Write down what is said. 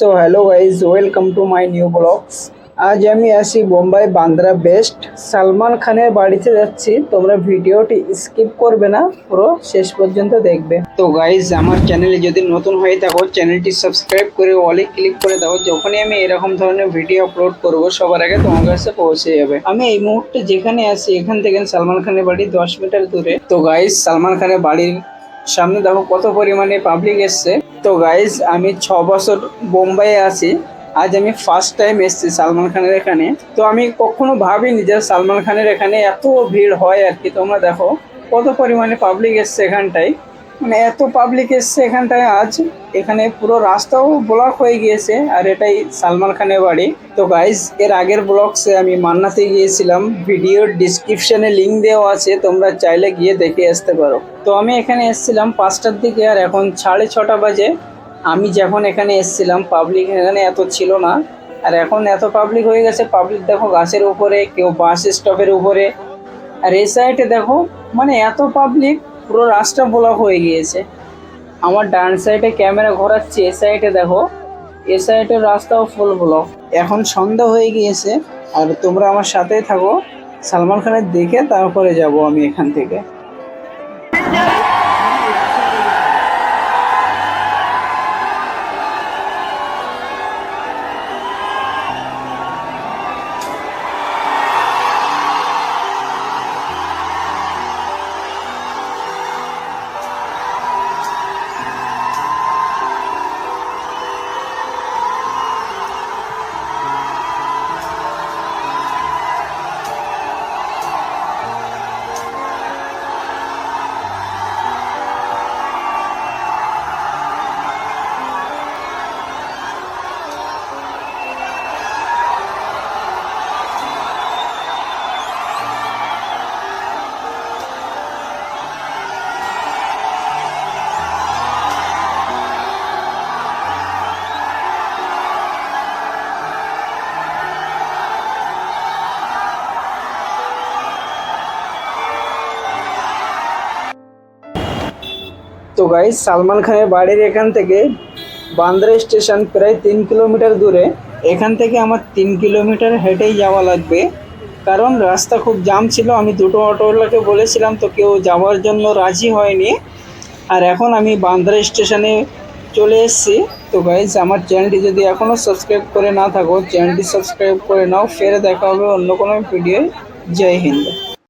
So hello guys welcome to my new blogs আজ আমি আসি বোম্বাই বান্দ্রা বেস্ট সালমান খানের বাড়িতে যাচ্ছি। তোমরা ভিডিওটি স্কিপ করবে না, পুরো শেষ পর্যন্ত দেখবে। তো গাইজ আমার চ্যানেলে যদি নতুন হয়ে থাকো চ্যানেলটি সাবস্ক্রাইব করে অলে ক্লিক করে দাও। যখনই আমি এরকম ধরনের ভিডিও আপলোড করব, সবার আগে তোমার কাছে পৌঁছে যাবে। আমি এই মুহূর্তে যেখানে আছি, এখান থেকে সালমান খানের বাড়ি দশ মিটার দূরে। তো গাইজ সালমান খানের বাড়ির সামনে দেখো কত পরিমাণে পাবলিক এসছে। তো গাইজ আমি ছ বছর বোম্বাইয়ে আছি। আজ আমি ফার্স্ট টাইম এসেছি সালমান খানের এখানে। তো আমি কখনো ভাবিনি যে সালমান খানের এখানে এত ভিড় হয় আর কি। তোমরা দেখো কত পরিমাণে পাবলিক এসছে এখানটায়। মানে এত পাবলিক এসছে এখানটায় আজ, এখানে পুরো রাস্তাও ব্লক হয়ে গিয়েছে, আর এটাই সালমান খানের বাড়ি। তো গাইজ এর আগের ব্লগসে আমি মান্নাতে গিয়েছিলাম ভিডিওর ডিসক্রিপশনে লিঙ্ক দেওয়া আছে, তোমরা চাইলে গিয়ে দেখে আসতে পারো। তো আমি এখানে এসেছিলাম পাঁচটার দিকে, আর এখন সাড়ে ছটা বাজে। আমি যখন এখানে এসেছিলাম পাবলিক এখানে এত ছিল না, আর এখন এত পাবলিক হয়ে গেছে পাবলিক দেখো গাছের উপরে, কেউ বাস স্টপের উপরে। আর এই সাইডে দেখো মানে এত পাবলিক পুরো রাস্তা ব্লক হয়ে গিয়েছে। আমার ডান সাইডে ক্যামেরা ঘোরাচ্ছি, এ সাইডে দেখো। এ সাইডের রাস্তাও ফুল ব্লক এখন সন্ধ্যা হয়ে গিয়েছে, আর তোমরা আমার সাথেই থাকো। সালমান খানের দেখে তারপরে যাব আমি এখান থেকে। তো গাইজ সালমান খানের বাড়ির এখান থেকে বান্দ্রা স্টেশন প্রায় তিন কিলোমিটার দূরে। এখান থেকে আমার তিন কিলোমিটার হেঁটেই যাওয়া লাগবে। কারণ রাস্তা খুব জাম ছিল, আমি দুটো অটোওয়ালাকে বলেছিলাম তো কেউ যাওয়ার জন্য রাজি হয়নি। আর এখন আমি বান্দ্রা স্টেশনে চলে এসেছি। তো গাইজ আমার চ্যানেলটি যদি এখনও সাবস্ক্রাইব করে না থাকো চ্যানেলটি সাবস্ক্রাইব করে নাও। ফের দেখা হবে অন্য কোনো ভিডিও জয় হিন্দ।